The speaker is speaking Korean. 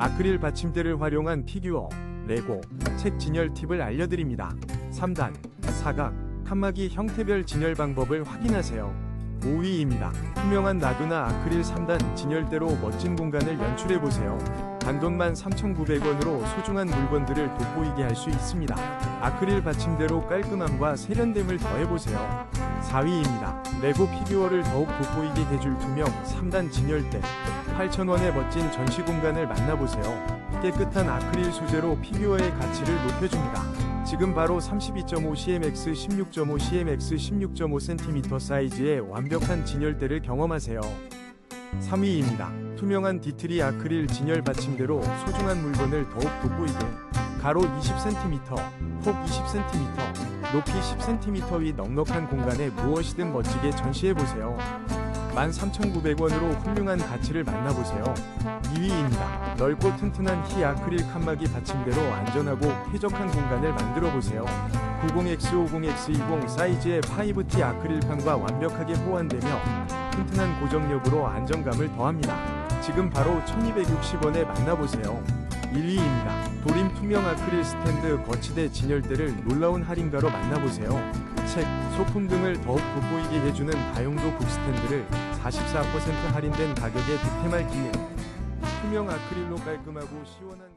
아크릴 받침대를 활용한 피규어, 레고, 책 진열 팁을 알려드립니다. 3단, 사각, 칸막이 형태별 진열 방법을 확인하세요. 5위입니다. 투명한 나두나 아크릴 3단 진열대로 멋진 공간을 연출해보세요. 단돈만 3,900원으로 소중한 물건들을 돋보이게 할 수 있습니다. 아크릴 받침대로 깔끔함과 세련됨을 더해보세요. 4위입니다. 레고 피규어를 더욱 돋보이게 해줄 투명 3단 진열대. 8,000원의 멋진 전시 공간을 만나보세요. 깨끗한 아크릴 소재로 피규어의 가치를 높여줍니다. 지금 바로 32.5cmx 16.5cmx 16.5cm 사이즈의 완벽한 진열대를 경험하세요. 3위입니다. 투명한 디트리 아크릴 진열 받침대로 소중한 물건을 더욱 돋보이게 가로 20cm, 폭 20cm, 높이 10cm 위 넉넉한 공간에 무엇이든 멋지게 전시해보세요. 13,900원으로 훌륭한 가치를 만나보세요. 2위입니다. 넓고 튼튼한 희 아크릴 칸막이 받침대로 안전하고 쾌적한 공간을 만들어보세요. 90X50X20 사이즈의 5T 아크릴판과 완벽하게 호환되며 튼튼한 고정력으로 안정감을 더합니다. 지금 바로 1260원에 만나보세요. 1위입니다. 도림 투명 아크릴 스탠드 거치대 진열대를 놀라운 할인가로 만나보세요. 책, 소품 등을 더욱 돋보이게 해주는 다용도 북스탠드를 44% 할인된 가격에 득템할 기회. 투명 아크릴로 깔끔하고 시원한